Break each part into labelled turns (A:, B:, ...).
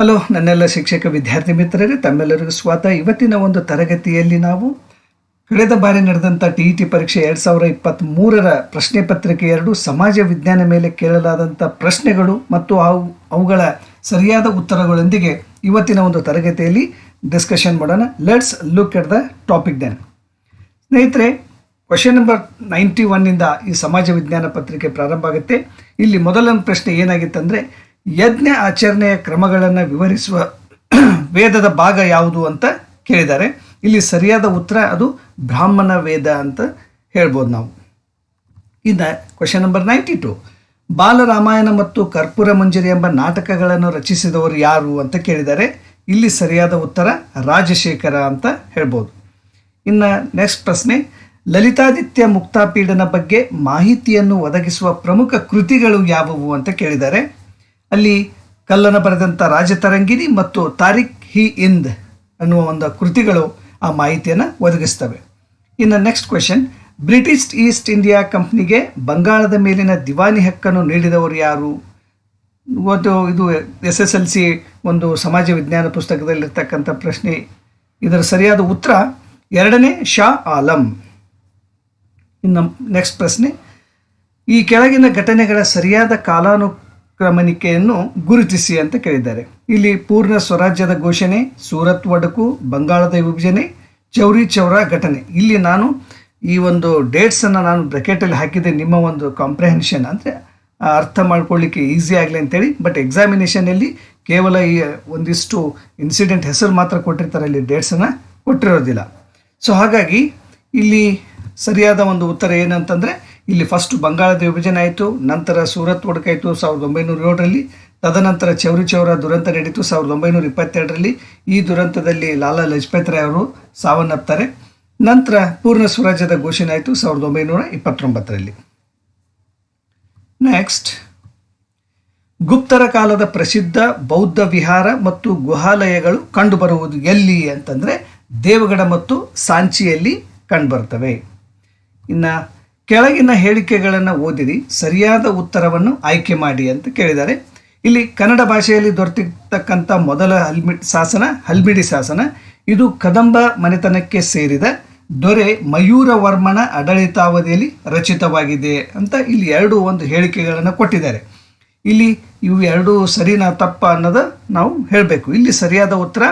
A: Hello, ನನ್ನೆಲ್ಲ ಶಿಕ್ಷಕ ವಿದ್ಯಾರ್ಥಿ ಮಿತ್ರರೇ, ತಮ್ಮೆಲ್ಲರಿಗೂ ಸ್ವಾಗತ. ಇವತ್ತಿನ ಒಂದು ತರಗತಿಯಲ್ಲಿ ನಾವು ಕಳೆದ ಬಾರಿ ನಡೆದಂಥ ಟಿ ಇ ಟಿ ಪರೀಕ್ಷೆ ಎರಡು ಸಾವಿರ ಇಪ್ಪತ್ತ್ಮೂರರ ಪ್ರಶ್ನೆ ಪತ್ರಿಕೆ ಎರಡು ಸಮಾಜ ವಿಜ್ಞಾನ ಮೇಲೆ ಕೇಳಲಾದಂಥ ಪ್ರಶ್ನೆಗಳು ಮತ್ತು ಅವು, ಅವುಗಳ ಸರಿಯಾದ ಉತ್ತರಗಳೊಂದಿಗೆ ಇವತ್ತಿನ ಒಂದು ತರಗತಿಯಲ್ಲಿ ಡಿಸ್ಕಷನ್ ಮಾಡೋಣ. Let's look at the topic then ಸ್ನೇಹಿತರೆ ಕ್ವಶನ್ ನಂಬರ್ ನೈಂಟಿ ಒನ್ನಿಂದ ಈ ಸಮಾಜ ವಿಜ್ಞಾನ ಪತ್ರಿಕೆ ಪ್ರಾರಂಭ ಆಗುತ್ತೆ. ಇಲ್ಲಿ ಮೊದಲನೇ ಪ್ರಶ್ನೆ ಏನಾಗಿತ್ತಂದರೆ ಯಜ್ಞ ಆಚರಣೆಯ ಕ್ರಮಗಳನ್ನು ವಿವರಿಸುವ ವೇದದ ಭಾಗ ಯಾವುದು ಅಂತ ಕೇಳಿದ್ದಾರೆ. ಇಲ್ಲಿ ಸರಿಯಾದ ಉತ್ತರ ಅದು ಬ್ರಾಹ್ಮಣ ವೇದ ಅಂತ ಹೇಳ್ಬೋದು ನಾವು. ಇನ್ನು question number ninety two Balaramayana ಮತ್ತು ಕರ್ಪೂರ ಮಂಜರಿ ಎಂಬ ನಾಟಕಗಳನ್ನು ರಚಿಸಿದವರು ಯಾರು ಅಂತ ಕೇಳಿದ್ದಾರೆ. ಇಲ್ಲಿ ಸರಿಯಾದ ಉತ್ತರ ರಾಜಶೇಖರ ಅಂತ ಹೇಳ್ಬೋದು. ಇನ್ನು ನೆಕ್ಸ್ಟ್ ಪ್ರಶ್ನೆ, ಲಲಿತಾದಿತ್ಯ ಮುಕ್ತಾಪೀಡನ ಬಗ್ಗೆ ಮಾಹಿತಿಯನ್ನು ಒದಗಿಸುವ ಪ್ರಮುಖ ಕೃತಿಗಳು ಯಾವುವು ಅಂತ ಕೇಳಿದ್ದಾರೆ. ಅಲ್ಲಿ ಕಲ್ಲನ ಬರೆದಂಥ ರಾಜತರಂಗಿಣಿ ಮತ್ತು ತಾರಿಕ್ ಹಿ ಇಂದ್ ಅನ್ನುವ ಒಂದು ಕೃತಿಗಳು ಆ ಮಾಹಿತಿಯನ್ನು ಒದಗಿಸ್ತವೆ. ಇನ್ನು next question British East India ಕಂಪ್ನಿಗೆ ಬಂಗಾಳದ ಮೇಲಿನ ದಿವಾನಿ ಹಕ್ಕನ್ನು ನೀಡಿದವರು ಯಾರು? ಒಂದು ಇದು ಎಸ್ ಎಸ್ ಎಲ್ ಸಿ ಒಂದು ಸಮಾಜ ವಿಜ್ಞಾನ ಪುಸ್ತಕದಲ್ಲಿರ್ತಕ್ಕಂಥ ಪ್ರಶ್ನೆ. ಇದರ ಸರಿಯಾದ ಉತ್ತರ, ಎರಡನೇ ಶಾ ಆಲಂ. ಇನ್ನು ನೆಕ್ಸ್ಟ್ ಪ್ರಶ್ನೆ, ಈ ಕೆಳಗಿನ ಘಟನೆಗಳ ಸರಿಯಾದ ಕಾಲಾನುಕ್ರಮಣಿಕೆಯನ್ನು ಗುರುತಿಸಿ ಅಂತ ಕೇಳಿದ್ದಾರೆ. ಇಲ್ಲಿ ಪೂರ್ಣ ಸ್ವರಾಜ್ಯದ ಘೋಷಣೆ, ಸೂರತ್ ಒಡಕು, ಬಂಗಾಳದ ವಿಭಜನೆ, ಚೌರಿ ಚೌರ ಘಟನೆ. ಇಲ್ಲಿ ನಾನು ಈ ಒಂದು ಡೇಟ್ಸನ್ನು ನಾನು ಬ್ರಕೆಟಲ್ಲಿ ಹಾಕಿದೆ, ನಿಮ್ಮ ಒಂದು ಕಾಂಪ್ರಹೆನ್ಷನ್ ಅಂದರೆ ಅರ್ಥ ಮಾಡ್ಕೊಳ್ಳಿಕ್ಕೆ ಈಸಿ ಆಗಲಿ ಅಂತೇಳಿ ಬಟ್ ಎಕ್ಸಾಮಿನೇಷನಲ್ಲಿ ಕೇವಲ ಈ ಒಂದಿಷ್ಟು ಇನ್ಸಿಡೆಂಟ್ ಹೆಸರು ಮಾತ್ರ ಕೊಟ್ಟಿರ್ತಾರೆ ಇಲ್ಲಿ ಡೇಟ್ಸನ್ನು ಕೊಟ್ಟಿರೋದಿಲ್ಲ. ಸೊ ಹಾಗಾಗಿ ಇಲ್ಲಿ ಸರಿಯಾದ ಒಂದು ಉತ್ತರ ಏನಂತಂದರೆ ಇಲ್ಲಿ ಫಸ್ಟ್ ಬಂಗಾಳದ ವಿಭಜನೆ ಆಯಿತು, ನಂತರ ಸೂರತ್ ಒಡಕಾಯಿತು ಸಾವಿರದ ಒಂಬೈನೂರ ಏಳರಲ್ಲಿ, ತದನಂತರ ಚೌರಿ ಚೌರ ದುರಂತ ನಡೀತು ಸಾವಿರದ ಒಂಬೈನೂರ ಇಪ್ಪತ್ತೆರಡರಲ್ಲಿ. ಈ ದುರಂತದಲ್ಲಿ ಲಾಲಾ ಲಜಪತ್ ರಾಯ್ ಅವರು ಸಾವನ್ನಪ್ತಾರೆ. ನಂತರ ಪೂರ್ಣ ಸ್ವರಾಜ್ಯದ ಘೋಷಣೆ ಆಯಿತು ಸಾವಿರದ ಒಂಬೈನೂರ ಇಪ್ಪತ್ತೊಂಬತ್ತರಲ್ಲಿ. ನೆಕ್ಸ್ಟ್ ಗುಪ್ತರ ಕಾಲದ ಪ್ರಸಿದ್ಧ ಬೌದ್ಧ ವಿಹಾರ ಮತ್ತು ಗುಹಾಲಯಗಳು ಕಂಡುಬರುವುದು ಎಲ್ಲಿ ಅಂತಂದರೆ ದೇವಗಡ ಮತ್ತು ಸಾಂಚಿಯಲ್ಲಿ ಕಂಡುಬರ್ತವೆ. ಇನ್ನು ಕೆಳಗಿನ ಹೇಳಿಕೆಗಳನ್ನು ಓದಿರಿ, ಸರಿಯಾದ ಉತ್ತರವನ್ನು ಆಯ್ಕೆ ಮಾಡಿ ಅಂತ ಕೇಳಿದ್ದಾರೆ. ಇಲ್ಲಿ ಕನ್ನಡ ಭಾಷೆಯಲ್ಲಿ ದೊರೆತಿರ್ತಕ್ಕಂಥ ಮೊದಲ ಹಲ್ಮಿ ಶಾಸನ, ಹಲ್ಮಿಡಿ ಶಾಸನ, ಇದು ಕದಂಬ ಮನೆತನಕ್ಕೆ ಸೇರಿದ ದೊರೆ ಮಯೂರವರ್ಮನ ಆಡಳಿತಾವಧಿಯಲ್ಲಿ ರಚಿತವಾಗಿದೆ ಅಂತ ಇಲ್ಲಿ ಎರಡು ಒಂದು ಹೇಳಿಕೆಗಳನ್ನು ಕೊಟ್ಟಿದ್ದಾರೆ. ಇಲ್ಲಿ ಇವು ಎರಡು ಸರಿನಾ ತಪ್ಪ ಅನ್ನೋದು ನಾವು ಹೇಳಬೇಕು. ಇಲ್ಲಿ ಸರಿಯಾದ ಉತ್ತರ,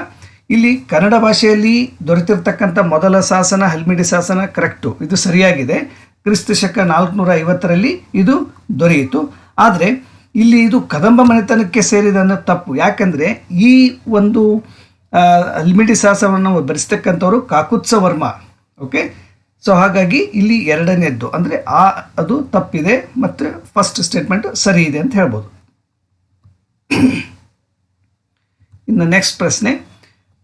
A: ಇಲ್ಲಿ ಕನ್ನಡ ಭಾಷೆಯಲ್ಲಿ ದೊರೆತಿರ್ತಕ್ಕಂಥ ಮೊದಲ ಶಾಸನ, ಹಲ್ಮಿಡಿ ಶಾಸನ, ಕರೆಕ್ಟು. ಇದು ಸರಿಯಾಗಿದೆ. ಕ್ರಿಸ್ತ ಶಕ ನಾಲ್ಕುನೂರ ಐವತ್ತರಲ್ಲಿ ಇದು ದೊರೆಯಿತು. ಆದರೆ ಇಲ್ಲಿ ಇದು ಕದಂಬ ಮನೆತನಕ್ಕೆ ಸೇರಿದ ಅನ್ನೋ ತಪ್ಪು. ಯಾಕಂದರೆ ಈ ಒಂದು ಅಲ್ಮಿಡಿ ಸಾಹಸವನ್ನು ಶಾಸನವನ್ನು ಕಾಕುತ್ಸ ವರ್ಮ. ಓಕೆ ಸೊ ಹಾಗಾಗಿ ಇಲ್ಲಿ ಎರಡನೇದ್ದು. ಅಂದರೆ ಆ, ಅದು ತಪ್ಪಿದೆ ಮತ್ತು ಫಸ್ಟ್ ಸ್ಟೇಟ್ಮೆಂಟ್ ಸರಿ ಇದೆ ಅಂತ ಹೇಳ್ಬೋದು. ಇನ್ನು ನೆಕ್ಸ್ಟ್ ಪ್ರಶ್ನೆ.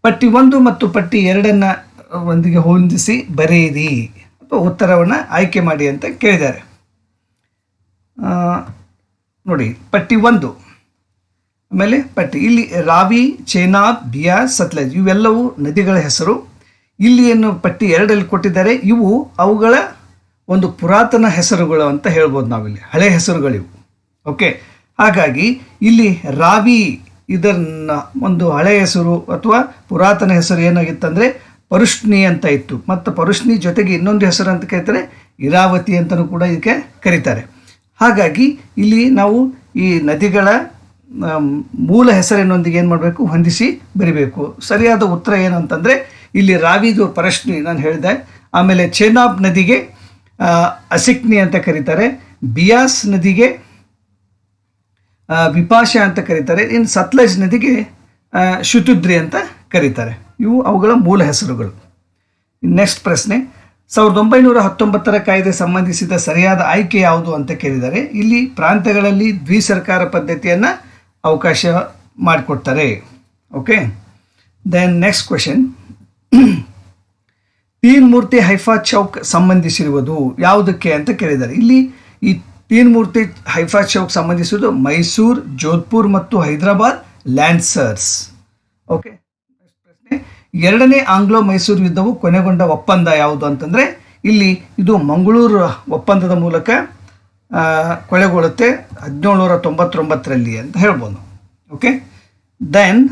A: ಪಟ್ಟಿ ಒಂದು ಮತ್ತು ಪಟ್ಟಿ ಎರಡನ್ನ ಒಂದಿಗೆ ಹೊಂದಿಸಿ ಬರೆಯಿರಿ. ಉತ್ತರವನ್ನು ಆಯ್ಕೆ ಮಾಡಿ ಅಂತ ಕೇಳಿದ್ದಾರೆ. ನೋಡಿ, ಪಟ್ಟಿ ಒಂದು. ಆಮೇಲೆ ಪಟ್ಟಿ, ಇಲ್ಲಿ ರಾವಿ, ಚೇನಾಬ್ ಬಿಯಾಸ್ ಸತ್ಲಜ್, ಇವೆಲ್ಲವೂ ನದಿಗಳ ಹೆಸರು. ಇಲ್ಲಿ ಏನು ಪಟ್ಟಿ ಎರಡಲ್ಲಿ ಕೊಟ್ಟಿದ್ದಾರೆ, ಇವು ಅವುಗಳ ಒಂದು ಪುರಾತನ ಹೆಸರುಗಳು ಅಂತ ಹೇಳ್ಬೋದು ನಾವಿಲ್ಲಿ, ಹಳೆ ಹೆಸರುಗಳಿವು. ಓಕೆ, ಹಾಗಾಗಿ ಇಲ್ಲಿ ರಾವಿ ಇದನ್ನು ಒಂದು ಹಳೆ ಹೆಸರು ಅಥವಾ ಪುರಾತನ ಹೆಸರು ಏನಾಗಿತ್ತಂದರೆ ಪರುಷ್ಣಿ ಅಂತ ಇತ್ತು. ಮತ್ತು ಪರುಷ್ಣಿ ಜೊತೆಗೆ ಇನ್ನೊಂದು ಹೆಸರು ಅಂತ ಕರೀತಾರೆ ಇರಾವತಿ ಅಂತಲೂ ಕೂಡ ಇದಕ್ಕೆ ಕರೀತಾರೆ. ಹಾಗಾಗಿ ಇಲ್ಲಿ ನಾವು ಈ ನದಿಗಳ ಮೂಲ ಹೆಸರಿನೊಂದಿಗೆ ಏನು ಮಾಡಬೇಕು? ಹೊಂದಿಸಿ ಬರಿಬೇಕು. ಸರಿಯಾದ ಉತ್ತರ ಏನು ಅಂತಂದರೆ, ಇಲ್ಲಿ ರಾವಿದು ಪರಶ್ನಿ ನಾನು ಹೇಳಿದೆ. ಆಮೇಲೆ ಚೇನಾಬ್ ನದಿಗೆ ಅಸಿಕ್ನಿ ಅಂತ ಕರೀತಾರೆ. ಬಿಯಾಸ್ ನದಿಗೆ ವಿಪಾಶ ಅಂತ ಕರೀತಾರೆ. ಇನ್ನು ಸತ್ಲಜ್ ನದಿಗೆ ಶುತುದ್ರಿ ಅಂತ ಕರೀತಾರೆ. ಇವು ಅವುಗಳ ಮೂಲ ಹೆಸರುಗಳು. ನೆಕ್ಸ್ಟ್ ಪ್ರಶ್ನೆ. ಸಾವಿರದ ಒಂಬೈನೂರ ಹತ್ತೊಂಬತ್ತರ ಕಾಯ್ದೆ ಸಂಬಂಧಿಸಿದ ಸರಿಯಾದ ಆಯ್ಕೆ ಯಾವುದು ಅಂತ ಕೇಳಿದ್ದಾರೆ ಇಲ್ಲಿ ಪ್ರಾಂತ್ಯಗಳಲ್ಲಿ ದ್ವಿಸರ್ಕಾರ ಪದ್ಧತಿಯನ್ನು ಅವಕಾಶ ಮಾಡಿಕೊಡ್ತಾರೆ. Okay then next question Teen Murti Haifa Chowk ಸಂಬಂಧಿಸಿರುವುದು ಯಾವುದಕ್ಕೆ ಅಂತ ಕೇಳಿದ್ದಾರೆ ಇಲ್ಲಿ ಈ ತೀನ್ ಮೂರ್ತಿ ಹೈಫಾ ಚೌಕ್ ಸಂಬಂಧಿಸುವುದು ಮೈಸೂರು, ಜೋಧ್ಪುರ್ ಮತ್ತು ಹೈದರಾಬಾದ್ ಲ್ಯಾಂಡ್ಸರ್ಸ್. ಓಕೆ ಎರಡನೇ ಆಂಗ್ಲೋ ಮೈಸೂರು ಯುದ್ಧವು ಕೊನೆಗೊಂಡ ಒಪ್ಪಂದ ಯಾವುದು ಅಂತಂದರೆ, ಇಲ್ಲಿ ಇದು ಮಂಗಳೂರು ಒಪ್ಪಂದದ ಮೂಲಕ ಕೊಳೆಗೊಳ್ಳುತ್ತೆ. ಹದಿನೇಳುನೂರ ತೊಂಬತ್ತೊಂಬತ್ತರಲ್ಲಿ ಅಂತ ಹೇಳ್ಬೋದು. ಓಕೆ ದೆನ್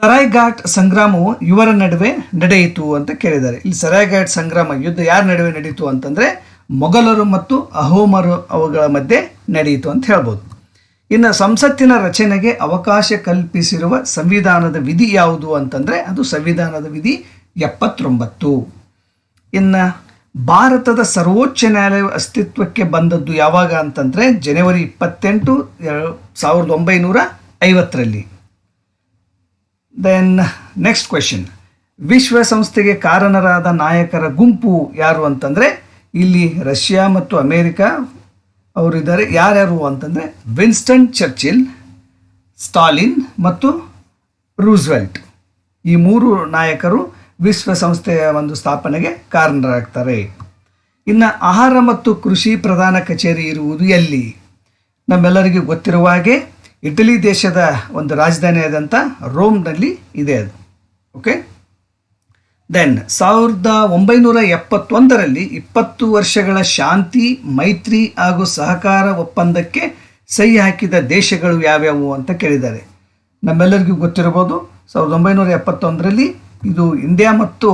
A: ಸರಾಯ್ಘಾಟ್ ಸಂಗ್ರಾಮವು ಇವರ ನಡುವೆ ನಡೆಯಿತು ಅಂತ ಕೇಳಿದ್ದಾರೆ. ಇಲ್ಲಿ ಸರಾಯ್ಘಾಟ್ ಸಂಗ್ರಾಮ ಯುದ್ಧ ಯಾರ ನಡುವೆ ನಡೆಯಿತು ಅಂತಂದರೆ, ಮೊಘಲರು ಮತ್ತು ಅಹೋಮರು ಅವುಗಳ ಮಧ್ಯೆ ನಡೆಯಿತು ಅಂತ ಹೇಳ್ಬೋದು. ಇನ್ನು ಸಂಸತ್ತಿನ ರಚನೆಗೆ ಅವಕಾಶ ಕಲ್ಪಿಸಿರುವ ಸಂವಿಧಾನದ ವಿಧಿ ಯಾವುದು ಅಂತಂದರೆ ಅದು ಸಂವಿಧಾನದ ವಿಧಿ ಎಪ್ಪತ್ತೊಂಬತ್ತು. ಇನ್ನು ಭಾರತದ ಸರ್ವೋಚ್ಚ ನ್ಯಾಯಾಲಯ ಅಸ್ತಿತ್ವಕ್ಕೆ ಬಂದದ್ದು ಯಾವಾಗ ಅಂತಂದರೆ ಜನವರಿ ಇಪ್ಪತ್ತೆಂಟು ಸಾವಿರದ ಒಂಬೈನೂರ ಐವತ್ತರಲ್ಲಿ. ದೆನ್ ನೆಕ್ಸ್ಟ್ ಕ್ವೆಶನ್ ವಿಶ್ವಸಂಸ್ಥೆಗೆ ಕಾರಣರಾದ ನಾಯಕರ ಗುಂಪು ಯಾರು ಅಂತಂದರೆ ಇಲ್ಲಿ ರಷ್ಯಾ ಮತ್ತು ಅಮೇರಿಕ ಅವರಿದ್ದಾರೆ. ಯಾರ್ಯಾರು ಅಂತಂದರೆ ವಿನ್ಸ್ಟನ್ ಚರ್ಚಿಲ್, ಸ್ಟಾಲಿನ್ ಮತ್ತು ರೂಸ್ವೆಲ್ಟ್. ಈ ಮೂರು ನಾಯಕರು ವಿಶ್ವಸಂಸ್ಥೆಯ ಒಂದು ಸ್ಥಾಪನೆಗೆ ಕಾರಣರಾಗ್ತಾರೆ. ಇನ್ನು ಆಹಾರ ಮತ್ತು ಕೃಷಿ ಪ್ರಧಾನ ಕಚೇರಿ ಇರುವುದು ಎಲ್ಲಿ? ನಮ್ಮೆಲ್ಲರಿಗೂ ಗೊತ್ತಿರುವ ಹಾಗೆ ಇಟಲಿ ದೇಶದ ಒಂದು ರಾಜಧಾನಿಯಾದಂಥ ರೋಮ್ನಲ್ಲಿ ಇದೆ ಅದು. ಓಕೆ ದೆನ್ ಸಾವಿರದ ಒಂಬೈನೂರ ಎಪ್ಪತ್ತೊಂದರಲ್ಲಿ ಇಪ್ಪತ್ತು ವರ್ಷಗಳ ಶಾಂತಿ, ಮೈತ್ರಿ ಹಾಗೂ ಸಹಕಾರ ಒಪ್ಪಂದಕ್ಕೆ ಸಹಿ ಹಾಕಿದ ದೇಶಗಳು ಯಾವ್ಯಾವು ಅಂತ ಕೇಳಿದ್ದಾರೆ. ನಮ್ಮೆಲ್ಲರಿಗೂ ಗೊತ್ತಿರಬಹುದು, ಸಾವಿರದ ಒಂಬೈನೂರ ಎಪ್ಪತ್ತೊಂದರಲ್ಲಿ ಇದು ಇಂಡಿಯಾ ಮತ್ತು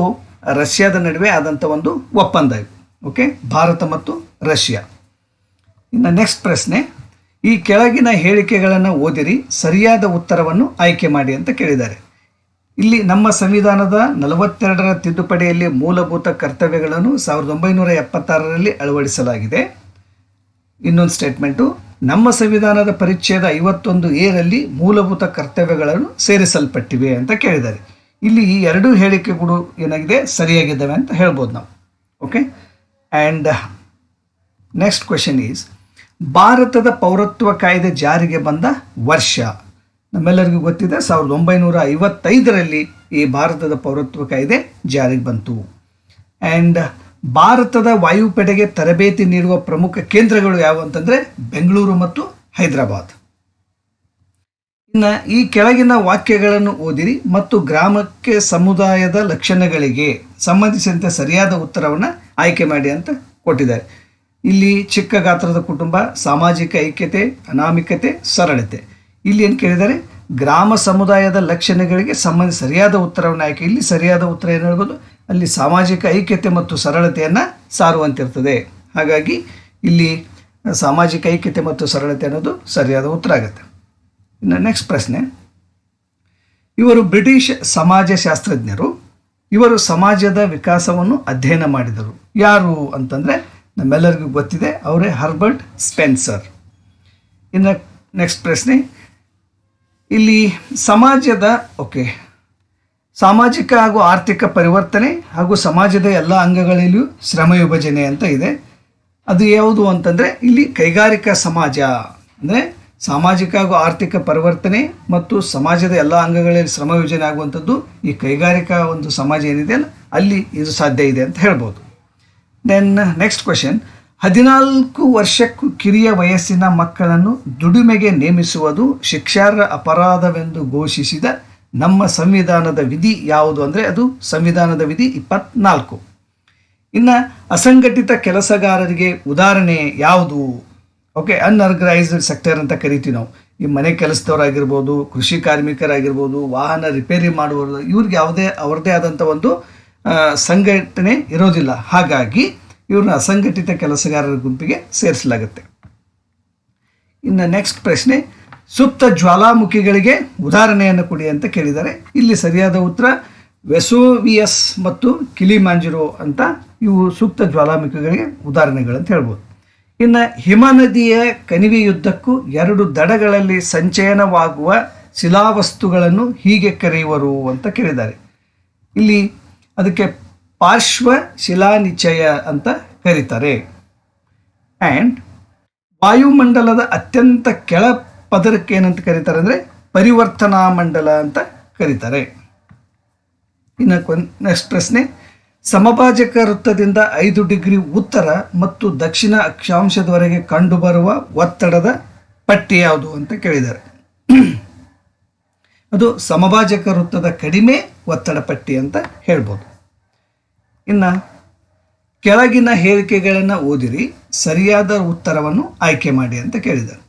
A: ರಷ್ಯಾದ ನಡುವೆ ಆದಂಥ ಒಂದು ಒಪ್ಪಂದ ಇದು. ಓಕೆ ಭಾರತ ಮತ್ತು ರಷ್ಯಾ. ಇನ್ನು ನೆಕ್ಸ್ಟ್ ಪ್ರಶ್ನೆ, ಈ ಕೆಳಗಿನ ಹೇಳಿಕೆಗಳನ್ನು ಓದಿರಿ, ಸರಿಯಾದ ಉತ್ತರವನ್ನು ಆಯ್ಕೆ ಮಾಡಿ ಅಂತ ಕೇಳಿದ್ದಾರೆ. ಇಲ್ಲಿ ನಮ್ಮ ಸಂವಿಧಾನದ ನಲವತ್ತೆರಡರ ತಿದ್ದುಪಡಿಯಲ್ಲಿ ಮೂಲಭೂತ ಕರ್ತವ್ಯಗಳನ್ನು ಸಾವಿರದ ಒಂಬೈನೂರ ಎಪ್ಪತ್ತಾರರಲ್ಲಿ ಅಳವಡಿಸಲಾಗಿದೆ. ಇನ್ನೊಂದು ಸ್ಟೇಟ್ಮೆಂಟು ನಮ್ಮ ಸಂವಿಧಾನದ ಪರಿಚ್ಛೇದ ಐವತ್ತೊಂದು ಎರಲ್ಲಿ ಮೂಲಭೂತ ಕರ್ತವ್ಯಗಳನ್ನು ಸೇರಿಸಲ್ಪಟ್ಟಿವೆ ಅಂತ ಕೇಳಿದ್ದಾರೆ. ಇಲ್ಲಿ ಈ ಎರಡೂ ಹೇಳಿಕೆಗಳು ಏನಾಗಿದೆ? ಸರಿಯಾಗಿದ್ದಾವೆ ಅಂತ ಹೇಳ್ಬೋದು ನಾವು. Okay and next question is ಭಾರತದ ಪೌರತ್ವ ಕಾಯ್ದೆ ಜಾರಿಗೆ ಬಂದ ವರ್ಷ. ನಮ್ಮೆಲ್ಲರಿಗೂ ಗೊತ್ತಿದೆ ಸಾವಿರದ ಒಂಬೈನೂರ ಐವತ್ತೈದರಲ್ಲಿ ಈ ಭಾರತದ ಪೌರತ್ವ ಕಾಯ್ದೆ ಜಾರಿಗೆ ಬಂತು. ಆ್ಯಂಡ್ ಭಾರತದ ವಾಯುಪಡೆಗೆ ತರಬೇತಿ ನೀಡುವ ಪ್ರಮುಖ ಕೇಂದ್ರಗಳು ಯಾವುವು ಅಂತಂದರೆ ಬೆಂಗಳೂರು ಮತ್ತು ಹೈದರಾಬಾದ್. ಇನ್ನು ಈ ಕೆಳಗಿನ ವಾಕ್ಯಗಳನ್ನು ಓದಿರಿ ಮತ್ತು ಗ್ರಾಮಕ್ಕೆ ಸಮುದಾಯದ ಲಕ್ಷಣಗಳಿಗೆ ಸಂಬಂಧಿಸಿದಂತೆ ಸರಿಯಾದ ಉತ್ತರವನ್ನು ಆಯ್ಕೆ ಮಾಡಿ ಅಂತ ಕೊಟ್ಟಿದ್ದಾರೆ. ಇಲ್ಲಿ ಚಿಕ್ಕ ಗಾತ್ರದ ಕುಟುಂಬ, ಸಾಮಾಜಿಕ ಐಕ್ಯತೆ, ಅನಾಮಿಕತೆ, ಸರಳತೆ. ಇಲ್ಲಿ ಏನು ಕೇಳಿದ್ದಾರೆ? ಗ್ರಾಮ ಸಮುದಾಯದ ಲಕ್ಷಣಗಳಿಗೆ ಸಂಬಂಧ ಸರಿಯಾದ ಉತ್ತರವನ್ನು ಆಯ್ಕೆ ಇಲ್ಲಿ ಸರಿಯಾದ ಉತ್ತರ ಏನು ಹೇಳ್ಬೋದು? ಅಲ್ಲಿ ಸಾಮಾಜಿಕ ಐಕ್ಯತೆ ಮತ್ತು ಸರಳತೆಯನ್ನು ಸಾರುವಂತಿರ್ತದೆ. ಹಾಗಾಗಿ ಇಲ್ಲಿ ಸಾಮಾಜಿಕ ಐಕ್ಯತೆ ಮತ್ತು ಸರಳತೆ ಅನ್ನೋದು ಸರಿಯಾದ ಉತ್ತರ ಆಗುತ್ತೆ. ಇನ್ನು ನೆಕ್ಸ್ಟ್ ಪ್ರಶ್ನೆ. ಇವರು ಬ್ರಿಟಿಷ್ ಸಮಾಜಶಾಸ್ತ್ರಜ್ಞರು. ಇವರು ಸಮಾಜದ ವಿಕಾಸವನ್ನು ಅಧ್ಯಯನ ಮಾಡಿದರು. ಯಾರು ಅಂತಂದರೆ ನಮ್ಮೆಲ್ಲರಿಗೂ ಗೊತ್ತಿದೆ, ಅವರೇ ಹರ್ಬರ್ಟ್ ಸ್ಪೆನ್ಸರ್. ಇನ್ನು ನೆಕ್ಸ್ಟ್ ಪ್ರಶ್ನೆ. ಇಲ್ಲಿ ಸಮಾಜದ ಓಕೆ ಸಾಮಾಜಿಕ ಹಾಗೂ ಆರ್ಥಿಕ ಪರಿವರ್ತನೆ ಹಾಗೂ ಸಮಾಜದ ಎಲ್ಲ ಅಂಗಗಳಲ್ಲಿಯೂ ಶ್ರಮ ವಿಭಜನೆ ಅಂತ ಇದೆ. ಅದು ಯಾವುದು ಅಂತಂದರೆ ಇಲ್ಲಿ ಕೈಗಾರಿಕಾ ಸಮಾಜ, ಅಂದರೆ ಸಾಮಾಜಿಕ ಹಾಗೂ ಆರ್ಥಿಕ ಪರಿವರ್ತನೆ ಮತ್ತು ಸಮಾಜದ ಎಲ್ಲ ಅಂಗಗಳಲ್ಲಿ ಶ್ರಮ ವಿಭಜನೆ ಆಗುವಂಥದ್ದು ಈ ಕೈಗಾರಿಕಾ ಒಂದು ಸಮಾಜ ಏನಿದೆ ಅಲ್ಲ, ಅಲ್ಲಿ ಇದು ಸಾಧ್ಯ ಇದೆ ಅಂತ ಹೇಳ್ಬೋದು. ದೆನ್ ನೆಕ್ಸ್ಟ್ ಕ್ವೆಶನ್ ಹದಿನಾಲ್ಕು ವರ್ಷಕ್ಕೂ ಕಿರಿಯ ವಯಸ್ಸಿನ ಮಕ್ಕಳನ್ನು ದುಡಿಮೆಗೆ ನೇಮಿಸುವುದು ಶಿಕ್ಷಾರ್ಹ ಅಪರಾಧವೆಂದು ಘೋಷಿಸಿದ ನಮ್ಮ ಸಂವಿಧಾನದ ವಿಧಿ ಯಾವುದು ಅಂದರೆ ಅದು ಸಂವಿಧಾನದ ವಿಧಿ ಇಪ್ಪತ್ನಾಲ್ಕು. ಇನ್ನು ಅಸಂಘಟಿತ ಕೆಲಸಗಾರರಿಗೆ ಉದಾಹರಣೆ ಯಾವುದು? ಓಕೆ ಅನ್ಆರ್ಗನೈಸ್ಡ್ ಸೆಕ್ಟರ್ ಅಂತ ಕರಿತೀವಿ ನಾವು. ಈ ಮನೆ ಕೆಲಸದವರಾಗಿರ್ಬೋದು, ಕೃಷಿ ಕಾರ್ಮಿಕರಾಗಿರ್ಬೋದು, ವಾಹನ ರಿಪೇರಿ ಮಾಡುವವರು, ಇವ್ರಿಗೆ ಯಾವುದೇ, ಅವ್ರದ್ದೇ ಆದಂಥ ಒಂದು ಸಂಘಟನೆ ಇರೋದಿಲ್ಲ. ಹಾಗಾಗಿ ಇವ್ರನ್ನ ಅಸಂಘಟಿತ ಕೆಲಸಗಾರರ ಗುಂಪಿಗೆ ಸೇರಿಸಲಾಗುತ್ತೆ. ಇನ್ನು ನೆಕ್ಸ್ಟ್ ಪ್ರಶ್ನೆ, ಸುಪ್ತ ಜ್ವಾಲಾಮುಖಿಗಳಿಗೆ ಉದಾಹರಣೆಯನ್ನು ಕೊಡಿ ಅಂತ ಕೇಳಿದ್ದಾರೆ. ಇಲ್ಲಿ ಸರಿಯಾದ ಉತ್ತರ, ವೆಸೋವಿಯಸ್ ಮತ್ತು ಕಿಲಿಮಾಂಜಿರೋ ಅಂತ ಇವು ಸೂಕ್ತ ಜ್ವಾಲಾಮುಖಿಗಳಿಗೆ ಉದಾಹರಣೆಗಳಂತ ಹೇಳ್ಬೋದು. ಇನ್ನು ಹಿಮನದಿಯ ಕಣಿವೆಯುದ್ದಕ್ಕೂ ಎರಡು ದಡಗಳಲ್ಲಿ ಸಂಚಯನವಾಗುವ ಶಿಲಾವಸ್ತುಗಳನ್ನು ಹೀಗೆ ಕರೆಯುವರು ಅಂತ ಕೇಳಿದ್ದಾರೆ. ಇಲ್ಲಿ ಅದಕ್ಕೆ ಪಾರ್ಶ್ವ ಶಿಲಾನಿಚಯ ಅಂತ ಕರೀತಾರೆ. ಆ್ಯಂಡ್ ವಾಯುಮಂಡಲದ ಅತ್ಯಂತ ಕೆಳ ಪದರಕ್ಕೆ ಏನಂತ ಕರೀತಾರೆ ಅಂದರೆ ಪರಿವರ್ತನಾ ಮಂಡಲ ಅಂತ ಕರೀತಾರೆ. ಇನ್ನು ನೆಕ್ಸ್ಟ್ ಪ್ರಶ್ನೆ. ಸಮಭಾಜಕ ವೃತ್ತದಿಂದ ಐದು ಡಿಗ್ರಿ ಉತ್ತರ ಮತ್ತು ದಕ್ಷಿಣ ಅಕ್ಷಾಂಶದವರೆಗೆ ಕಂಡುಬರುವ ಒತ್ತಡದ ಪಟ್ಟಿ ಯಾವುದು ಅಂತ ಕೇಳಿದ್ದಾರೆ. ಅದು ಸಮಭಾಜಕ ವೃತ್ತದ ಕಡಿಮೆ ಒತ್ತಡ ಪಟ್ಟಿ ಅಂತ ಹೇಳ್ಬೋದು. ಇನ್ನು ಕೆಳಗಿನ ಹೇಳಿಕೆಗಳನ್ನು ಓದಿರಿ, ಸರಿಯಾದ ಉತ್ತರವನ್ನು ಆಯ್ಕೆ ಮಾಡಿ ಅಂತ ಕೇಳಿದರು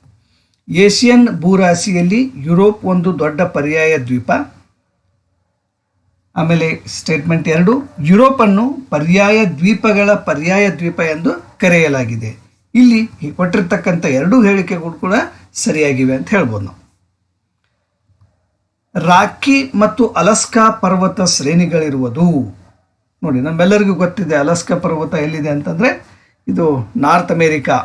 A: ಏಷ್ಯನ್ ಭೂರಾಶಿಯಲ್ಲಿ ಯುರೋಪ್ ಒಂದು ದೊಡ್ಡ ಪರ್ಯಾಯ ದ್ವೀಪ. ಆಮೇಲೆ ಸ್ಟೇಟ್ಮೆಂಟ್ ಎರಡು, ಯುರೋಪನ್ನು ಪರ್ಯಾಯ ದ್ವೀಪಗಳ ಪರ್ಯಾಯ ದ್ವೀಪ ಎಂದು ಕರೆಯಲಾಗಿದೆ. ಇಲ್ಲಿ ಕೊಟ್ಟಿರ್ತಕ್ಕಂಥ ಎರಡೂ ಹೇಳಿಕೆಗಳು ಕೂಡ ಸರಿಯಾಗಿವೆ ಅಂತ ಹೇಳ್ಬೋದು ನಾವು. ರಾಕಿ ಮತ್ತು ಅಲಸ್ಕಾ ಪರ್ವತ ಶ್ರೇಣಿಗಳಿರುವುದು. ನೋಡಿ, ನಮ್ಮೆಲ್ಲರಿಗೂ ಗೊತ್ತಿದೆ ಅಲಸ್ಕಾ ಪರ್ವತ ಎಲ್ಲಿದೆ ಅಂತಂದರೆ ಇದು ನಾರ್ತ್ ಅಮೇರಿಕಾ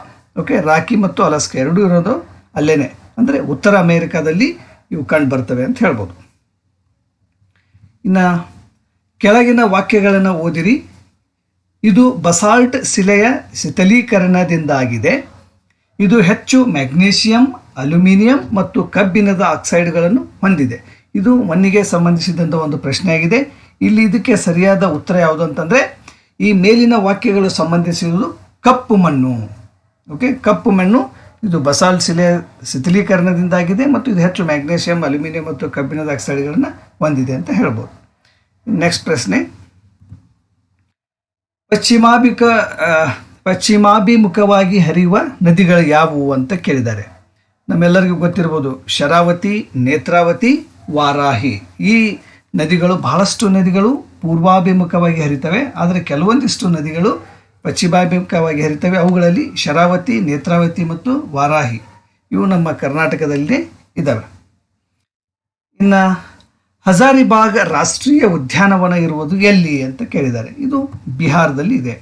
A: ಓಕೆ ರಾಕಿ ಮತ್ತು ಅಲಸ್ಕ ಎರಡೂ ಇರೋದು ಅಲ್ಲೇ ಅಂದರೆ ಉತ್ತರ ಅಮೇರಿಕಾದಲ್ಲಿ ಇವು ಕಂಡು ಬರ್ತವೆ ಅಂತ ಹೇಳ್ಬೋದು. ಇನ್ನು ಕೆಳಗಿನ ವಾಕ್ಯಗಳನ್ನು ಓದಿರಿ. ಇದು ಬಸಾಲ್ಟ್ ಶಿಲೆಯ ಶಿಥಲೀಕರಣದಿಂದಾಗಿದೆ ಇದು ಹೆಚ್ಚು ಮ್ಯಾಗ್ನೀಷಿಯಂ, ಅಲ್ಯೂಮಿನಿಯಂ ಮತ್ತು ಕಬ್ಬಿಣದ ಆಕ್ಸೈಡ್ಗಳನ್ನು ಹೊಂದಿದೆ. ಇದು ಮಣ್ಣಿಗೆ ಸಂಬಂಧಿಸಿದಂಥ ಒಂದು ಪ್ರಶ್ನೆಯಾಗಿದೆ. ಇಲ್ಲಿ ಇದಕ್ಕೆ ಸರಿಯಾದ ಉತ್ತರ ಯಾವುದು ಅಂತಂದರೆ, ಈ ಮೇಲಿನ ವಾಕ್ಯಗಳು ಸಂಬಂಧಿಸಿರುವುದು ಕಪ್ಪು ಮಣ್ಣು. ಓಕೆ ಕಪ್ಪು ಮಣ್ಣು, ಇದು ಬಸಾಲ್ ಶಿಲೆ ಶಿಥಿಲೀಕರಣದಿಂದಾಗಿದೆ ಮತ್ತು ಇದು ಹೆಚ್ಚು ಮ್ಯಾಗ್ನೇಷಿಯಂ, ಅಲ್ಯೂಮಿನಿಯಂ ಮತ್ತು ಕಬ್ಬಿಣದ ಆಕ್ಸೈಡ್ಗಳನ್ನು ಹೊಂದಿದೆ ಅಂತ ಹೇಳ್ಬೋದು. ನೆಕ್ಸ್ಟ್ ಪ್ರಶ್ನೆ. ಪಶ್ಚಿಮಾಭಿಕ ಪಶ್ಚಿಮಾಭಿಮುಖವಾಗಿ ಹರಿಯುವ ನದಿಗಳು ಯಾವುವು ಅಂತ ಕೇಳಿದ್ದಾರೆ. ನಮ್ಮೆಲ್ಲರಿಗೂ ಗೊತ್ತಿರ್ಬೋದು, ಶರಾವತಿ, ನೇತ್ರಾವತಿ, ವಾರಾಹಿ. ಈ ನದಿಗಳು, ಬಹಳಷ್ಟು ನದಿಗಳು ಪೂರ್ವಾಭಿಮುಖವಾಗಿ ಹರಿತವೆ. ಆದರೆ ಕೆಲವೊಂದಿಷ್ಟು ನದಿಗಳು ಪಶ್ಚಿಮಾಭಿಮುಖವಾಗಿ ಹರಿತವೆ. ಅವುಗಳಲ್ಲಿ ಶರಾವತಿ, ನೇತ್ರಾವತಿ ಮತ್ತು ವಾರಾಹಿ ಇವು ನಮ್ಮ ಕರ್ನಾಟಕದಲ್ಲಿ ಇದ್ದಾವೆ ಇನ್ನು ಹಜಾರಿಬಾಗ್ ರಾಷ್ಟ್ರೀಯ ಉದ್ಯಾನವನ ಇರುವುದು ಎಲ್ಲಿ ಅಂತ ಕೇಳಿದ್ದಾರೆ. ಇದು ಬಿಹಾರದಲ್ಲಿ ಇದೆ.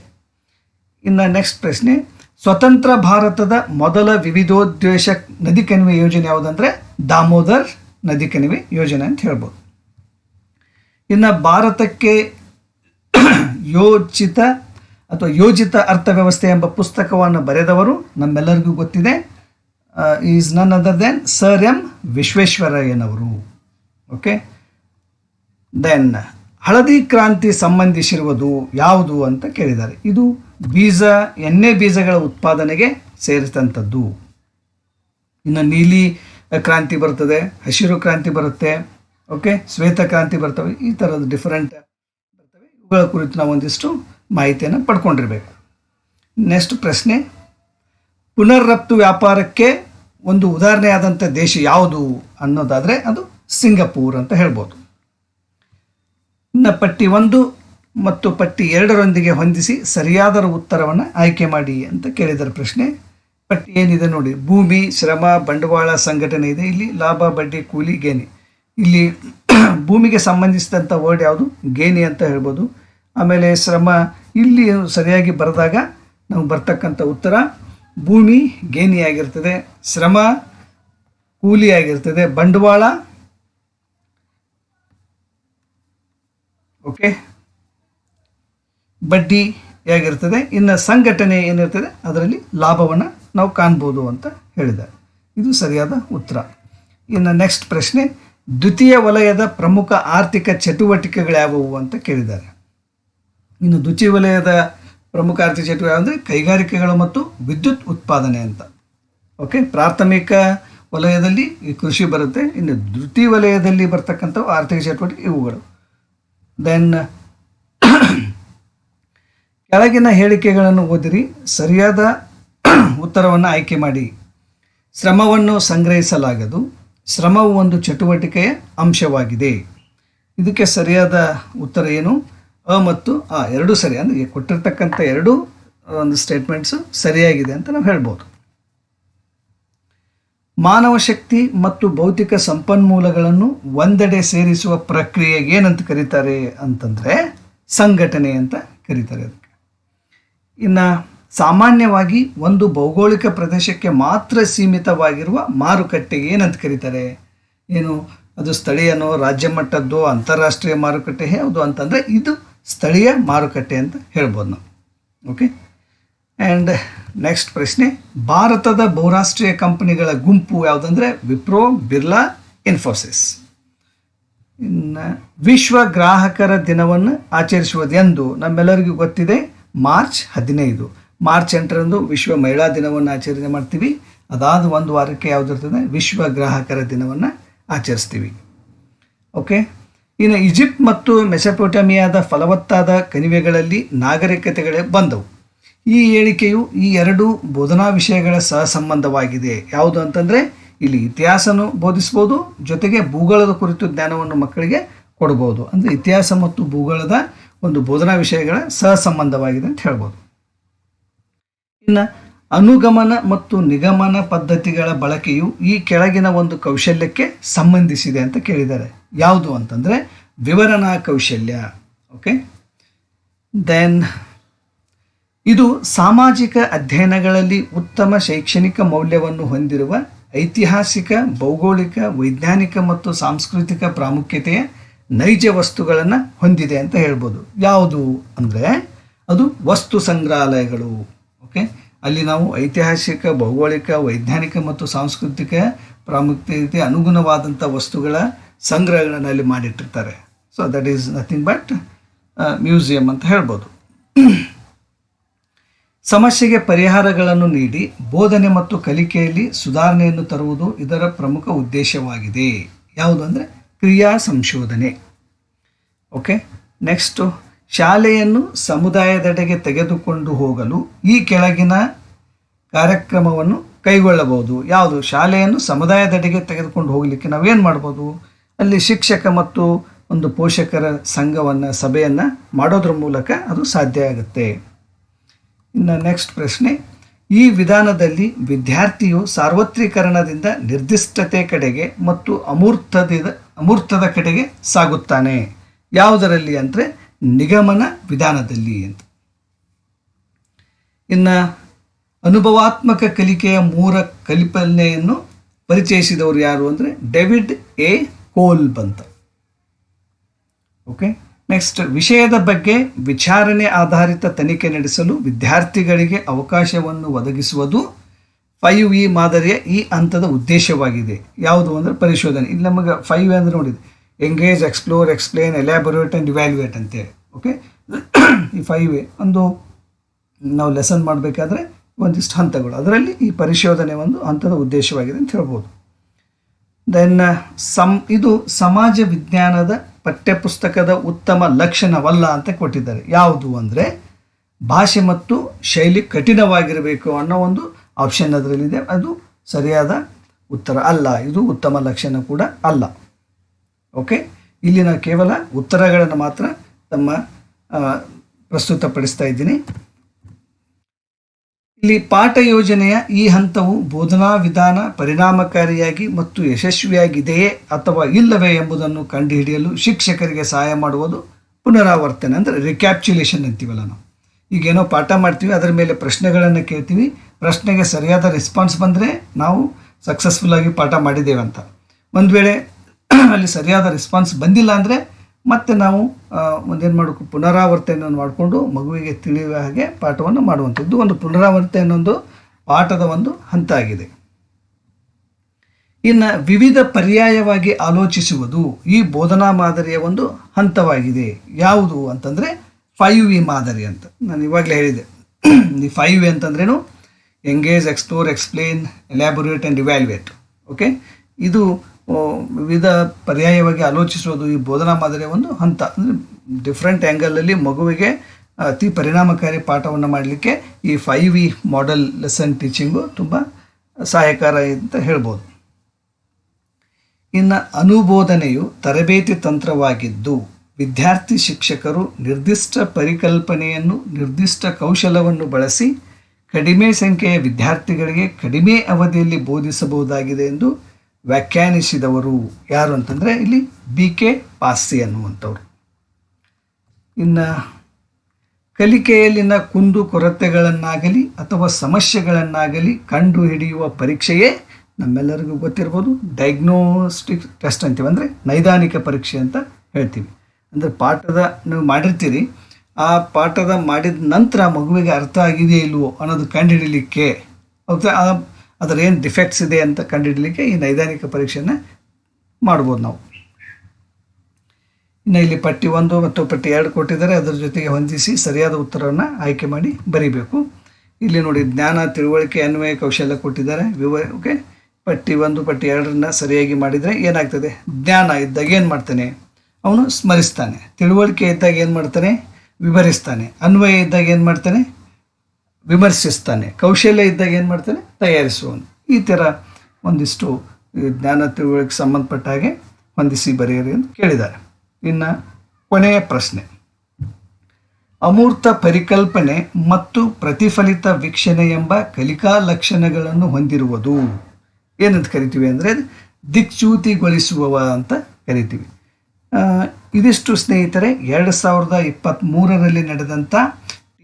A: ಇನ್ನು ನೆಕ್ಸ್ಟ್ ಪ್ರಶ್ನೆ, ಸ್ವತಂತ್ರ ಭಾರತದ ಮೊದಲ ವಿವಿಧೋದ್ದೇಶ ನದಿ ಕಣಿವೆ ಯೋಜನೆ ಯಾವುದಂದರೆ ದಾಮೋದರ್ ನದಿ ಕಣಿವೆ ಯೋಜನೆ ಅಂತ ಹೇಳ್ಬೋದು. ಇನ್ನು ಭಾರತಕ್ಕೆ ಯೋಚಿತ ಅಥವಾ ಯೋಜಿತ ಅರ್ಥವ್ಯವಸ್ಥೆ ಎಂಬ ಪುಸ್ತಕವನ್ನು ಬರೆದವರು ನಮ್ಮೆಲ್ಲರಿಗೂ ಗೊತ್ತಿದೆ. Is none other then sir M ವಿಶ್ವೇಶ್ವರಯ್ಯನವರು. ಓಕೆ ದೆನ್ ಹಳದಿ ಕ್ರಾಂತಿ ಸಂಬಂಧಿಸಿರುವುದು ಯಾವುದು ಅಂತ ಕೇಳಿದ್ದಾರೆ. ಇದು ಬೀಜ, ಎಣ್ಣೆ ಬೀಜಗಳ ಉತ್ಪಾದನೆಗೆ ಸೇರಿದಂಥದ್ದು ಇನ್ನು ನೀಲಿ ಕ್ರಾಂತಿ ಬರ್ತದೆ, ಹಸಿರು ಕ್ರಾಂತಿ ಬರುತ್ತೆ. ಓಕೆ ಶ್ವೇತಕ್ರಾಂತಿ ಬರ್ತವೆ. ಈ ಥರದ ಡಿಫರೆಂಟ್ ಬರ್ತವೆ. ಇವುಗಳ ಕುರಿತು ನಾವು ಒಂದಿಷ್ಟು ಮಾಹಿತಿಯನ್ನು ಪಡ್ಕೊಂಡಿರಬೇಕು. ನೆಕ್ಸ್ಟ್ ಪ್ರಶ್ನೆ. ಪುನರ್ ರಫ್ತು ವ್ಯಾಪಾರಕ್ಕೆ ಒಂದು ಉದಾಹರಣೆಯಾದಂಥ ದೇಶ ಯಾವುದು ಅನ್ನೋದಾದರೆ ಅದು ಸಿಂಗಪೂರ್ ಅಂತ ಹೇಳ್ಬೋದು. ಇನ್ನು ಪಟ್ಟಿ ಒಂದು ಮತ್ತು ಪಟ್ಟಿ ಎರಡರೊಂದಿಗೆ ಹೊಂದಿಸಿ ಸರಿಯಾದ ಉತ್ತರವನ್ನು ಆಯ್ಕೆ ಮಾಡಿ ಅಂತ ಕೇಳಿದರ ಪ್ರಶ್ನೆ. ಪಟ್ಟಿ ಏನಿದೆ ನೋಡಿ. ಭೂಮಿ, ಶ್ರಮ, ಬಂಡವಾಳ ಸಂಘಟನೆ ಇದೆ. ಇಲ್ಲಿ ಲಾಭ, ಬಡ್ಡಿ, ಕೂಲಿ, ಗೇಣಿ. ಇಲ್ಲಿ ಭೂಮಿಗೆ ಸಂಬಂಧಿಸಿದಂಥ ವರ್ಡ್ ಯಾವುದು? ಗೇಣಿ ಅಂತ ಹೇಳ್ಬೋದು. ಆಮೇಲೆ ಶ್ರಮ ಇಲ್ಲಿ ಸರಿಯಾಗಿ ಬರೆದಾಗ ನಾವು ಬರ್ತಕ್ಕಂಥ ಉತ್ತರ, ಭೂಮಿ ಗೇಣಿಯಾಗಿರ್ತದೆ, ಶ್ರಮ ಕೂಲಿಯಾಗಿರ್ತದೆ, ಬಂಡವಾಳ ಓಕೆ ಬಡ್ಡಿ ಆಗಿರ್ತದೆ ಇನ್ನು ಸಂಘಟನೆ ಏನಿರ್ತದೆ, ಅದರಲ್ಲಿ ಲಾಭವನ್ನು ನಾವು ಕಾಣ್ಬೋದು ಅಂತ ಹೇಳಿದ್ದಾರೆ. ಇದು ಸರಿಯಾದ ಉತ್ತರ. ಇನ್ನು ನೆಕ್ಸ್ಟ್ ಪ್ರಶ್ನೆ ದ್ವಿತೀಯ ವಲಯದ ಪ್ರಮುಖ ಆರ್ಥಿಕ ಚಟುವಟಿಕೆಗಳು ಯಾವುವು ಅಂತ ಕೇಳಿದ್ದಾರೆ. ಇನ್ನು ದ್ವಿತೀಯ ವಲಯದ ಪ್ರಮುಖ ಆರ್ಥಿಕ ಚಟುವಟಿಕೆ ಅಂದರೆ ಕೈಗಾರಿಕೆಗಳು ಮತ್ತು ವಿದ್ಯುತ್ ಉತ್ಪಾದನೆ ಅಂತ. ಓಕೆ ಪ್ರಾಥಮಿಕ ವಲಯದಲ್ಲಿ ಈ ಕೃಷಿ ಬರುತ್ತೆ, ಇನ್ನು ದ್ವಿತೀಯ ವಲಯದಲ್ಲಿ ಬರ್ತಕ್ಕಂಥ ಆರ್ಥಿಕ ಚಟುವಟಿಕೆ ಇವುಗಳು. ದೆನ್ ಕೆಳಗಿನ ಹೇಳಿಕೆಗಳನ್ನು ಓದಿರಿ, ಸರಿಯಾದ ಉತ್ತರವನ್ನು ಆಯ್ಕೆ ಮಾಡಿ. ಶ್ರಮವನ್ನು ಸಂಗ್ರಹಿಸಲಾಗದು. ಶ್ರಮವು ಒಂದು ಚಟುವಟಿಕೆಯ ಅಂಶವಾಗಿದೆ. ಇದಕ್ಕೆ ಸರಿಯಾದ ಉತ್ತರ ಏನು? ಅ ಮತ್ತು ಆ ಎರಡು ಸರಿ, ಅಂದರೆ ಕೊಟ್ಟಿರ್ತಕ್ಕಂಥ ಎರಡೂ ಒಂದು ಸ್ಟೇಟ್ಮೆಂಟ್ಸು ಸರಿಯಾಗಿದೆ ಅಂತ ನಾವು ಹೇಳ್ಬೋದು. ಮಾನವ ಶಕ್ತಿ ಮತ್ತು ಭೌತಿಕ ಸಂಪನ್ಮೂಲಗಳನ್ನು ಒಂದೆಡೆ ಸೇರಿಸುವ ಪ್ರಕ್ರಿಯೆ ಏನಂತ ಕರೀತಾರೆ ಅಂತಂದರೆ ಸಂಘಟನೆ ಅಂತ ಕರೀತಾರೆ ಅದಕ್ಕೆ. ಇನ್ನು ಸಾಮಾನ್ಯವಾಗಿ ಒಂದು ಭೌಗೋಳಿಕ ಪ್ರದೇಶಕ್ಕೆ ಮಾತ್ರ ಸೀಮಿತವಾಗಿರುವ ಮಾರುಕಟ್ಟೆಗೆ ಏನಂತ ಕರೀತಾರೆ? ಏನು, ಅದು ಸ್ಥಳೀಯನೋ, ರಾಜ್ಯ ಮಟ್ಟದ್ದು, ಅಂತಾರಾಷ್ಟ್ರೀಯ ಮಾರುಕಟ್ಟೆ ಯಾವುದು ಅಂತಂದರೆ ಇದು ಸ್ಥಳೀಯ ಮಾರುಕಟ್ಟೆ ಅಂತ ಹೇಳ್ಬೋದು ನಾವು. ಓಕೆ ಆ್ಯಂಡ್ ನೆಕ್ಸ್ಟ್ ಪ್ರಶ್ನೆ, ಭಾರತದ ಬಹುರಾಷ್ಟ್ರೀಯ ಕಂಪನಿಗಳ ಗುಂಪು ಯಾವುದಂದ್ರೆ ವಿಪ್ರೋ, ಬಿರ್ಲಾ, ಇನ್ಫೋಸಿಸ್. ಇನ್ನು ವಿಶ್ವ ಗ್ರಾಹಕರ ದಿನವನ್ನು ಆಚರಿಸುವುದೆಂದು ನಮ್ಮೆಲ್ಲರಿಗೂ ಗೊತ್ತಿದೆ, ಮಾರ್ಚ್ ಹದಿನೈದು. ಮಾರ್ಚ್ ಎಂಟರಂದು ವಿಶ್ವ ಮಹಿಳಾ ದಿನವನ್ನು ಆಚರಣೆ ಮಾಡ್ತೀವಿ. ಅದಾದ ಒಂದು ವಾರಕ್ಕೆ ಯಾವುದಿರ್ತದೆ ವಿಶ್ವ ಗ್ರಾಹಕರ ದಿನವನ್ನು ಆಚರಿಸ್ತೀವಿ. ಓಕೆ ಇನ್ನು ಈಜಿಪ್ಟ್ ಮತ್ತು ಮೆಸಪೋಟಮಿಯಾದ ಫಲವತ್ತಾದ ಕಣಿವೆಗಳಲ್ಲಿ ನಾಗರಿಕತೆಗಳೇ ಬಂದವು. ಈ ಹೇಳಿಕೆಯು ಈ ಎರಡು ಬೋಧನಾ ವಿಷಯಗಳ ಸಹಸಂಬಂಧವಾಗಿದೆ. ಯಾವುದು ಅಂತಂದರೆ, ಇಲ್ಲಿ ಇತಿಹಾಸನೂ ಬೋಧಿಸ್ಬೋದು, ಜೊತೆಗೆ ಭೂಗೋಳದ ಕುರಿತು ಜ್ಞಾನವನ್ನು ಮಕ್ಕಳಿಗೆ ಕೊಡ್ಬೋದು. ಅಂದರೆ ಇತಿಹಾಸ ಮತ್ತು ಭೂಗೋಳದ ಒಂದು ಬೋಧನಾ ವಿಷಯಗಳ ಸಹಸಂಬಂಧವಾಗಿದೆ ಅಂತ ಹೇಳ್ಬೋದು. ಅನುಗಮನ ಮತ್ತು ನಿಗಮನ ಪದ್ಧತಿಗಳ ಬಳಕೆಯು ಈ ಕೆಳಗಿನ ಒಂದು ಕೌಶಲ್ಯಕ್ಕೆ ಸಂಬಂಧಿಸಿದೆ ಅಂತ ಕೇಳಿದ್ದಾರೆ. ಯಾವುದು ಅಂತಂದರೆ ವಿವರಣಾ ಕೌಶಲ್ಯ. ಓಕೆ ದೆನ್ ಇದು ಸಾಮಾಜಿಕ ಅಧ್ಯಯನಗಳಲ್ಲಿ ಉತ್ತಮ ಶೈಕ್ಷಣಿಕ ಮೌಲ್ಯವನ್ನು ಹೊಂದಿರುವ ಐತಿಹಾಸಿಕ, ಭೌಗೋಳಿಕ, ವೈಜ್ಞಾನಿಕ ಮತ್ತು ಸಾಂಸ್ಕೃತಿಕ ಪ್ರಾಮುಖ್ಯತೆಯ ನೈಜ ವಸ್ತುಗಳನ್ನು ಹೊಂದಿದೆ ಅಂತ ಹೇಳ್ಬೋದು. ಯಾವುದು ಅಂದರೆ ಅದು ವಸ್ತು ಸಂಗ್ರಹಾಲಯಗಳು. ಓಕೆ ಅಲ್ಲಿ ನಾವು ಐತಿಹಾಸಿಕ, ಭೌಗೋಳಿಕ, ವೈಜ್ಞಾನಿಕ ಮತ್ತು ಸಾಂಸ್ಕೃತಿಕ ಪ್ರಾಮುಖ್ಯತೆ ಅನುಗುಣವಾದಂಥ ವಸ್ತುಗಳ ಸಂಗ್ರಹಗಳನ್ನು ಅಲ್ಲಿ ಮಾಡಿಟ್ಟಿರ್ತಾರೆ. So that is nothing but museum ಅಂತ ಹೇಳ್ಬೋದು. ಸಮಸ್ಯೆಗೆ ಪರಿಹಾರಗಳನ್ನು ನೀಡಿ, ಬೋಧನೆ ಮತ್ತು ಕಲಿಕೆಯಲ್ಲಿ ಸುಧಾರಣೆಯನ್ನು ತರುವುದು ಇದರ ಪ್ರಮುಖ ಉದ್ದೇಶವಾಗಿದೆ. ಯಾವುದು ಅಂದರೆ ಕ್ರಿಯಾ ಸಂಶೋಧನೆ. ಓಕೆ ನೆಕ್ಸ್ಟು ಶಾಲೆಯನ್ನು ಸಮುದಾಯದೆಡೆಗೆ ತೆಗೆದುಕೊಂಡು ಹೋಗಲು ಈ ಕೆಳಗಿನ ಕಾರ್ಯಕ್ರಮವನ್ನು ಕೈಗೊಳ್ಳಬಹುದು. ಯಾವುದು? ಶಾಲೆಯನ್ನು ಸಮುದಾಯದೆಡೆಗೆ ತೆಗೆದುಕೊಂಡು ಹೋಗಲಿಕ್ಕೆ ನಾವೇನು ಮಾಡ್ಬೋದು? ಅಲ್ಲಿ ಶಿಕ್ಷಕ ಮತ್ತು ಒಂದು ಪೋಷಕರ ಸಂಘವನ್ನು, ಸಭೆಯನ್ನು ಮಾಡೋದ್ರ ಮೂಲಕ ಅದು ಸಾಧ್ಯ ಆಗುತ್ತೆ. ಇನ್ನು ನೆಕ್ಸ್ಟ್ ಪ್ರಶ್ನೆ, ಈ ವಿಧಾನದಲ್ಲಿ ವಿದ್ಯಾರ್ಥಿಯು ಸಾರ್ವತ್ರೀಕರಣದಿಂದ ನಿರ್ದಿಷ್ಟತೆ ಕಡೆಗೆ ಮತ್ತು ಅಮೂರ್ತದ ಅಮೂರ್ತದ ಕಡೆಗೆ ಸಾಗುತ್ತಾನೆ. ಯಾವುದರಲ್ಲಿ ಅಂದರೆ ನಿಗಮನ ವಿಧಾನದಲ್ಲಿ ಅಂತ. ಇನ್ನು ಅನುಭವಾತ್ಮಕ ಕಲಿಕೆಯ ಮೂರ ಕಲ್ಪನೆಯನ್ನು ಪರಿಚಯಿಸಿದವರು ಯಾರು ಅಂದರೆ ಡೆವಿಡ್ ಎ ಕೋಲ್ ಬಂತ ಓಕೆ ನೆಕ್ಸ್ಟ್ ವಿಷಯದ ಬಗ್ಗೆ ವಿಚಾರಣೆ ಆಧಾರಿತ ತನಿಖೆ ನಡೆಸಲು ವಿದ್ಯಾರ್ಥಿಗಳಿಗೆ ಅವಕಾಶವನ್ನು ಒದಗಿಸುವುದು ಫೈವ್ ಇ ಮಾದರಿಯ ಈ ಹಂತದ ಉದ್ದೇಶವಾಗಿದೆ. ಯಾವುದು ಅಂದರೆ ಪರಿಶೋಧನೆ. ಇಲ್ಲಿ ನಮಗೆ ಫೈವ್ ಅಂದರೆ ನೋಡಿದೆ engage explore explain elaborate and evaluate ಅಂತೇಳಿ ಓಕೆ ಈ ಫೈವ್ ಎ ಒಂದು ನಾವು ಲೆಸನ್ ಮಾಡಬೇಕಾದ್ರೆ ಒಂದಿಷ್ಟು ಹಂತಗಳು. ಅದರಲ್ಲಿ ಈ ಪರಿಶೋಧನೆ ಒಂದು ಹಂತದ ಉದ್ದೇಶವಾಗಿದೆ ಅಂತ ಹೇಳ್ಬೋದು. ದೆನ್ ಸಮ್ ಇದು ಸಮಾಜ ವಿಜ್ಞಾನದ ಪಠ್ಯಪುಸ್ತಕದ ಉತ್ತಮ ಲಕ್ಷಣವಲ್ಲ ಅಂತ ಕೊಟ್ಟಿದ್ದಾರೆ. ಯಾವುದು ಅಂದರೆ ಭಾಷೆ ಮತ್ತು ಶೈಲಿ ಕಠಿಣವಾಗಿರಬೇಕು ಅನ್ನೋ ಒಂದು ಆಪ್ಷನ್ ಅದರಲ್ಲಿದೆ. ಅದು ಸರಿಯಾದ ಉತ್ತರ ಅಲ್ಲ. ಇದು ಉತ್ತಮ ಲಕ್ಷಣ ಕೂಡ ಅಲ್ಲ. ಓಕೆ ಇಲ್ಲಿ ನಾನು ಕೇವಲ ಉತ್ತರಗಳನ್ನು ಮಾತ್ರ ತಮ್ಮ ಪ್ರಸ್ತುತಪಡಿಸ್ತಾ ಇದ್ದೀನಿ. ಇಲ್ಲಿ ಪಾಠ ಯೋಜನೆಯ ಈ ಹಂತವು ಬೋಧನಾ ವಿಧಾನ ಪರಿಣಾಮಕಾರಿಯಾಗಿ ಮತ್ತು ಯಶಸ್ವಿಯಾಗಿದೆಯೇ ಅಥವಾ ಇಲ್ಲವೇ ಎಂಬುದನ್ನು ಕಂಡುಹಿಡಿಯಲು ಶಿಕ್ಷಕರಿಗೆ ಸಹಾಯ ಮಾಡುವುದು ಪುನರಾವರ್ತನೆ, ಅಂದರೆ ರಿಕ್ಯಾಪ್ಚುಲೇಷನ್ ಅಂತೀವಲ್ಲ ನಾವು. ಈಗೇನೋ ಪಾಠ ಮಾಡ್ತೀವಿ, ಅದರ ಮೇಲೆ ಪ್ರಶ್ನೆಗಳನ್ನು ಕೇಳ್ತೀವಿ, ಪ್ರಶ್ನೆಗೆ ಸರಿಯಾದ ರೆಸ್ಪಾನ್ಸ್ ಬಂದರೆ ನಾವು ಸಕ್ಸಸ್ಫುಲ್ಲಾಗಿ ಪಾಠ ಮಾಡಿದ್ದೇವೆ ಅಂತ. ಒಂದು ವೇಳೆ ಅಲ್ಲಿ ಸರಿಯಾದ ರೆಸ್ಪಾನ್ಸ್ ಬಂದಿಲ್ಲ ಅಂದರೆ ಮತ್ತೆ ನಾವು ಒಂದೇನು ಮಾಡಬೇಕು ಪುನರಾವರ್ತನೆಯನ್ನು ಮಾಡಿಕೊಂಡು ಮಗುವಿಗೆ ತಿಳಿಯುವ ಹಾಗೆ ಪಾಠವನ್ನು ಮಾಡುವಂಥದ್ದು. ಒಂದು ಪುನರಾವರ್ತನೆ ಅನ್ನೊಂದು ಪಾಠದ ಒಂದು ಹಂತ ಆಗಿದೆ ಇನ್ನು ವಿವಿಧ ಪರ್ಯಾಯವಾಗಿ ಆಲೋಚಿಸುವುದು ಈ ಬೋಧನಾ ಮಾದರಿಯ ಒಂದು ಹಂತವಾಗಿದೆ. ಯಾವುದು ಅಂತಂದರೆ ಫೈವ್ ವಿ ಮಾದರಿ ಅಂತ. ನಾನು ಇವಾಗಲೇ ಹೇಳಿದೆ ಈ ಫೈವ್ ವಿ ಅಂತಂದ್ರೇನು? Engage explore explain elaborate and evaluate okay ಇದು ವಿವಿಧ ಪರ್ಯಾಯವಾಗಿ ಆಲೋಚಿಸುವುದು ಈ ಬೋಧನಾ ಮಾದರಿಯ ಒಂದು ಹಂತ. ಅಂದರೆ ಡಿಫ್ರೆಂಟ್ ಆ್ಯಂಗಲಲ್ಲಿ ಮಗುವಿಗೆ ಅತಿ ಪರಿಣಾಮಕಾರಿ ಪಾಠವನ್ನು ಮಾಡಲಿಕ್ಕೆ ಈ five V model lesson teaching ತುಂಬ ಸಹಾಯಕಾರ ಅಂತ ಹೇಳ್ಬೋದು. ಇನ್ನು ಅನುಬೋಧನೆಯು ತರಬೇತಿ ತಂತ್ರವಾಗಿದ್ದು ವಿದ್ಯಾರ್ಥಿ ಶಿಕ್ಷಕರು ನಿರ್ದಿಷ್ಟ ಪರಿಕಲ್ಪನೆಯನ್ನು, ನಿರ್ದಿಷ್ಟ ಕೌಶಲವನ್ನು ಬಳಸಿ ಕಡಿಮೆ ಸಂಖ್ಯೆಯ ವಿದ್ಯಾರ್ಥಿಗಳಿಗೆ ಕಡಿಮೆ ಅವಧಿಯಲ್ಲಿ ಬೋಧಿಸಬಹುದಾಗಿದೆ ಎಂದು ವ್ಯಾಖ್ಯಾನಿಸಿದವರು ಯಾರು ಅಂತಂದರೆ ಇಲ್ಲಿ ಬಿ ಕೆ ಪಾಸಿ ಅನ್ನುವಂಥವ್ರು. ಇನ್ನು ಕಲಿಕೆಯಲ್ಲಿನ ಕುಂದು ಕೊರತೆಗಳನ್ನಾಗಲಿ ಅಥವಾ ಸಮಸ್ಯೆಗಳನ್ನಾಗಲಿ ಕಂಡು ಹಿಡಿಯುವ ಪರೀಕ್ಷೆಯೇ ನಮ್ಮೆಲ್ಲರಿಗೂ ಗೊತ್ತಿರ್ಬೋದು. ಡಯಾಗ್ನೋಸ್ಟಿಕ್ ಟೆಸ್ಟ್ ಅಂತೀವಿ ಅಂದರೆ ನೈದಾನಿಕ ಪರೀಕ್ಷೆ ಅಂತ ಹೇಳ್ತೀವಿ. ಅಂದರೆ ಪಾಠದ ನೀವು ಮಾಡಿರ್ತೀರಿ, ಆ ಪಾಠದ ಮಾಡಿದ ನಂತರ ಮಗುವಿಗೆ ಅರ್ಥ ಆಗಿದೆಯೇ ಇಲ್ವೋ ಅನ್ನೋದು ಕಂಡುಹಿಡಿಲಿಕ್ಕೆ ಆ- ಅದರ ಏನು ಡಿಫೆಕ್ಟ್ಸ್ ಇದೆ ಅಂತ ಕಂಡುಹಿಡಲಿಕ್ಕೆ ಈ ನೈದಾನಿಕ ಪರೀಕ್ಷೆಯನ್ನು ಮಾಡ್ಬೋದು ನಾವು. ಇನ್ನು ಇಲ್ಲಿ ಪಟ್ಟಿ ಒಂದು ಮತ್ತು ಪಟ್ಟಿ ಎರಡು ಕೊಟ್ಟಿದ್ದಾರೆ. ಅದರ ಜೊತೆಗೆ ಹೊಂದಿಸಿ ಸರಿಯಾದ ಉತ್ತರವನ್ನು ಆಯ್ಕೆ ಮಾಡಿ ಬರೀಬೇಕು. ಇಲ್ಲಿ ನೋಡಿ ಜ್ಞಾನ, ತಿಳುವಳಿಕೆ, ಅನ್ವಯ, ಕೌಶಲ್ಯ ಕೊಟ್ಟಿದ್ದಾರೆ. ವಿವ ಓಕೆ ಪಟ್ಟಿ ಒಂದು, ಪಟ್ಟಿ ಎರಡರನ್ನ ಸರಿಯಾಗಿ ಮಾಡಿದರೆ ಏನಾಗ್ತದೆ? ಜ್ಞಾನ ಇದ್ದಾಗ ಏನು ಮಾಡ್ತಾನೆ? ಅವನು ಸ್ಮರಿಸ್ತಾನೆ. ತಿಳುವಳಿಕೆ ಇದ್ದಾಗ ಏನು ಮಾಡ್ತಾನೆ? ವಿವರಿಸ್ತಾನೆ. ಅನ್ವಯ ಇದ್ದಾಗ ಏನು ಮಾಡ್ತಾನೆ? ವಿಮರ್ಶಿಸ್ತಾನೆ. ಕೌಶಲ್ಯ ಇದ್ದಾಗ ಏನು ಮಾಡ್ತಾನೆ? ತಯಾರಿಸುವನು ಈ ಥರ ಒಂದಿಷ್ಟು ಜ್ಞಾನ ತಿಳುವಳಿಕೆ ಸಂಬಂಧಪಟ್ಟ ಹಾಗೆ ಹೊಂದಿಸಿ ಬರೆಯಿರಿ ಅಂತ ಕೇಳಿದ್ದಾರೆ. ಇನ್ನು ಕೊನೆಯ ಪ್ರಶ್ನೆ. ಅಮೂರ್ತ ಪರಿಕಲ್ಪನೆ ಮತ್ತು ಪ್ರತಿಫಲಿತ ವೀಕ್ಷಣೆ ಎಂಬ ಕಲಿಕಾ ಲಕ್ಷಣಗಳನ್ನು ಹೊಂದಿರುವುದು. ಏನಂತ ಕರಿತೀವಿ ಅಂದರೆ ದಿಕ್ಚ್ಯೂತಿಗೊಳಿಸುವವ ಅಂತ ಕರಿತೀವಿ. ಇದಿಷ್ಟು ಸ್ನೇಹಿತರೆ, ಎರಡು ಸಾವಿರದ ಇಪ್ಪತ್ತ್ಮೂರರಲ್ಲಿ ನಡೆದಂಥ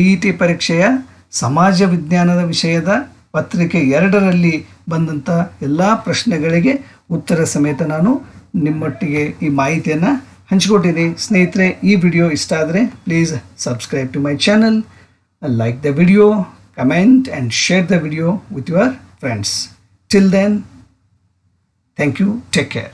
A: ಇ ಟಿ ಪರೀಕ್ಷೆಯ ಸಮಾಜ ವಿಜ್ಞಾನದ ವಿಷಯದ ಪತ್ರಿಕೆ ಎರಡರಲ್ಲಿ ಬಂದಂಥ ಎಲ್ಲ ಪ್ರಶ್ನೆಗಳಿಗೆ ಉತ್ತರ ಸಮೇತ ನಾನು ನಿಮ್ಮೊಟ್ಟಿಗೆ ಈ ಮಾಹಿತಿಯನ್ನು ಹಂಚಿಕೊಟ್ಟಿದ್ದೀನಿ. ಸ್ನೇಹಿತರೆ, ಈ ವಿಡಿಯೋ ಇಷ್ಟ ಆದರೆ please subscribe to my channel like the video comment and share the video with your friends till then thank you take care